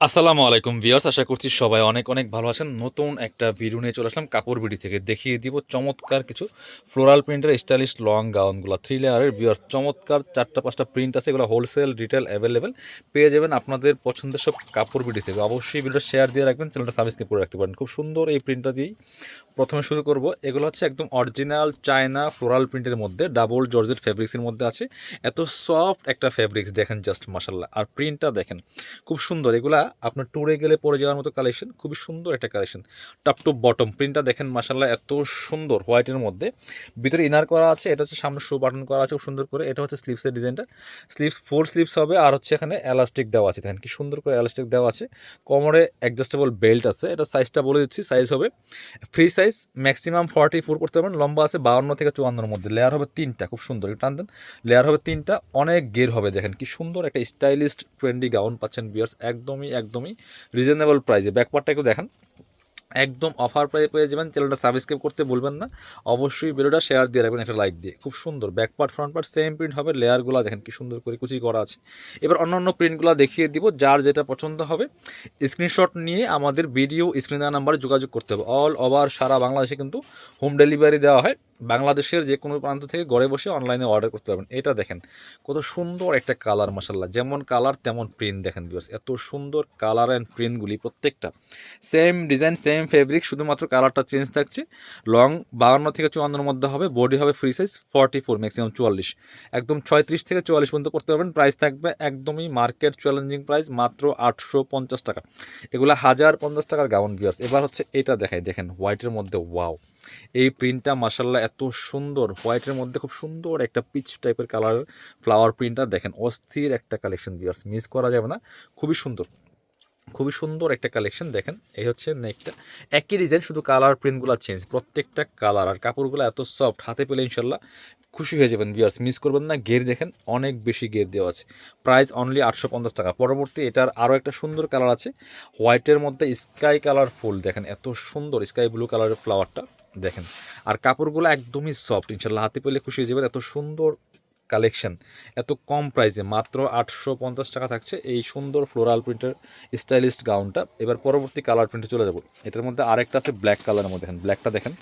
আসসালামু আলাইকুম ভিউয়ার্স, আশা করছি সবাই অনেক অনেক ভালো আছেন। নতুন একটা ভিডিও নিয়ে চলে আসলাম কাপড় বিডি থেকে। দেখিয়ে দিব চমৎকার কিছু ফ্লোরাল প্রিন্টের স্টাইলিশ লং গাউনগুলো থ্রি লেয়ারের ভিউয়ার্স, চমৎকার চারটা পাঁচটা প্রিন্ট আছে, এগুলো হোলসেল রিটেল অ্যাভেলেবেল পেয়ে যাবেন আপনাদের পছন্দের সব কাপড় বিডি থেকে। অবশ্যই ভিডিওটা শেয়ার দিয়ে রাখবেন চ্যানেলটা সাবস্ক্রাইব করে রাখতে পারেন। খুব সুন্দর এই প্রিন্টটা দিয়েই প্রথমে শুরু করব। এগুলো হচ্ছে একদম অরিজিনাল চায়না ফ্লোরাল প্রিন্টের মধ্যে ডাবল জর্জেট ফ্যাব্রিক্সের মধ্যে আছে। এত সফট একটা ফ্যাব্রিক্স দেখেন জাস্ট মাসাল্লাহ আর প্রিন্টটা দেখেন, খুব সুন্দর। এগুলা আপনার ট্যুরে গেলে পরে যাওয়ার মতো কালেকশন খুবই সুন্দর একটা কালেকশন টপ টু বটম প্রিন্টটা দেখেন মাসাল্লাহ এত সুন্দর হোয়াইটের মধ্যে। ভিতরে ইনার করা আছে, এটা হচ্ছে সামনে শো বাটন করা আছে, খুব সুন্দর করে। এটা হচ্ছে স্লিপসের ডিজাইনটা স্লিপস ফোর স্লিপস হবে, আর হচ্ছে এখানে এলাস্টিক দেওয়া আছে। দেখেন কি সুন্দর করে এলাস্টিক দেওয়া আছে। কোমরে অ্যাডজাস্টেবল বেল্ট আছে, এটা সাইজটা বলে দিচ্ছি সাইজ হবে free size maximum forty four করতে পারবেন, লম্বা আছে বাউন্ন থেকে চুয়ান্নর মধ্যে। লেয়ার হবে তিনটা, খুব সুন্দর টান দেন লেয়ার হবে তিনটা, অনেক গের হবে, দেখেন কি সুন্দর একটা স্টাইলিস্ট ট্রেন্ডি গাউন পাচ্ছেন বিয়ার্স একদমই একদমই রিজনেবল প্রাইসে ব্যাকপার্টটা একটু দেখেন। একদম অফার প্রাইসে পেয়ে যাবেন। চ্যানেলটা সাবস্ক্রাইব করতে বলবেন না। অবশ্যই ভিডিওটা শেয়ার দিয়ে রাখবেন, একটা লাইক দিয়ে। খুব সুন্দর। Back part front part same print হবে লেয়ারগুলো দেখেন কি সুন্দর করে কুচি করা আছে। এবার অন্য অন্য প্রিন্টগুলো দেখিয়ে দিব, যার যেটা পছন্দ হবে। স্ক্রিনশট নিয়ে আমাদের ভিডিও স্ক্রিন দেওয়া নাম্বারে যোগাযোগ করতে হবে। অল ওভার সারা বাংলাদেশে কিন্তু হোম ডেলিভারি দেওয়া হয়। বাংলাদেশের যে কোনো প্রান্ত থেকে ঘরে বসে অনলাইনে অর্ডার করতে পারবেন। এটা দেখেন, কত সুন্দর একটা কালার মাসাল্লাহ যেমন কালার তেমন প্রিন্ট দেখেন বিকজ এত সুন্দর কালার অ্যান্ড প্রিন্টগুলি প্রত্যেকটা। সেম ডিজাইন সেম ফেব্রিক শুধুমাত্র কালারটা চেঞ্জ থাকছে। লং বাউন্ন থেকে চুয়ান্নর মধ্যে হবে বডি হবে free size forty four maximum চুয়াল্লিশ। একদম ছয়ত্রিশ থেকে চুয়াল্লিশ পর্যন্ত করতে পারবেন। প্রাইস থাকবে একদমই মার্কেট চ্যালেঞ্জিং প্রাইস মাত্র আটশো পঞ্চাশ টাকা। এগুলো হাজার পঞ্চাশ টাকার গাউন বিয়ার্স এবার হচ্ছে এটা দেখাই, দেখেন হোয়াইটের মধ্যে ওয়াও এই প্রিন্টটা মাসাল্লাহ এত সুন্দর, হোয়াইটের মধ্যে খুব সুন্দর একটা পিচ টাইপের কালার, ফ্লাওয়ার প্রিন্টটা দেখেন, অস্থির একটা কালেকশন দিয়ে মিস করা যাবে না, খুবই সুন্দর। খুবই সুন্দর একটা কালেকশন দেখেন। এই হচ্ছে নেকটা একই ডিজাইন শুধু কালার প্রিন্টগুলো চেঞ্জ প্রত্যেকটা কালার আর কাপড়গুলো এত সফট হাতে পেলে ইনশাল্লাহ খুশি হয়ে যাবেন বিয়ার্স মিস করবেন না গের দেখেন, অনেক বেশি গের দেওয়া আছে। প্রাইস অনলি আটশো পঞ্চাশ টাকা। পরবর্তী এটার আরও একটা সুন্দর কালার আছে হোয়াইটের মধ্যে স্কাই কালার ফুল দেখেন এত সুন্দর স্কাই ব্লু কালারের ফ্লাওয়ারটা দেখেন। আর কাপড়গুলো একদমই সফট ইনশাল্লাহ হাতে পেলে খুশি হয়ে যাবেন, এত সুন্দর কালেকশন। এত কম প্রাইসে মাত্র আটশো পঞ্চাশ টাকা থাকছে এই সুন্দর ফ্লোরাল প্রিন্টের স্টাইলিস্ট গাউনটা। এবার পরবর্তী কালার প্রিন্টে চলে যাব। এটার মধ্যে আরেকটা আছে ব্ল্যাক কালারের মধ্যে। দেখেন ব্ল্যাকটা দেখেন।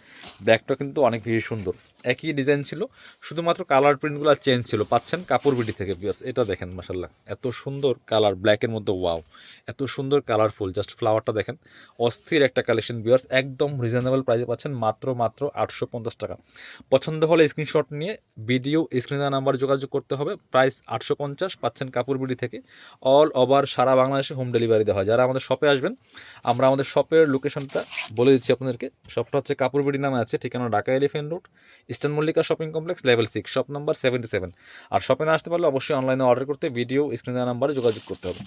ব্ল্যাকটা কিন্তু অনেক বেশি সুন্দর। একই ডিজাইন ছিল, শুধুমাত্র কালার প্রিন্টগুলো চেঞ্জ ছিল। পাচ্ছেন কাপড় বিডি থেকে, বিয়ার্স। এটা দেখেন মাসাল্লাহ এত সুন্দর কালার, ব্ল্যাকের মধ্যে ওয়াও। এত সুন্দর কালারফুল। জাস্ট ফ্লাওয়ারটা দেখেন। অস্থির একটা কালেকশন, বিয়ার্স। একদম রিজনেবল প্রাইসে পাচ্ছেন মাত্র মাত্র আটশো পঞ্চাশ টাকা। পছন্দ হলে স্ক্রিনশট নিয়ে ভিডিও স্ক্রিনের নাম্বার যোগাযোগ করতে হবে। প্রাইস আটশো পঞ্চাশ, পাচ্ছেন কাপুরবুড়ি থেকে। অল ওভার সারা বাংলাদেশে হোম ডেলিভারি দেওয়া হয়। যারা আমাদের শপে আসবেন, আমরা আমাদের শপের লোকেশনটা বলে দিচ্ছি আপনাদেরকে। শপটা হচ্ছে কাপুরবুড়ি বিডি নামে আছে, ঠিকানা Dhaka elephant road, eastern Mallika shopping complex, level six, shop number seventy seven. আর শপে না আসতে পারলে অবশ্যই অনলাইনে অর্ডার করতে, ভিডিও স্ক্রিনার নাম্বারে যোগাযোগ করতে হবে।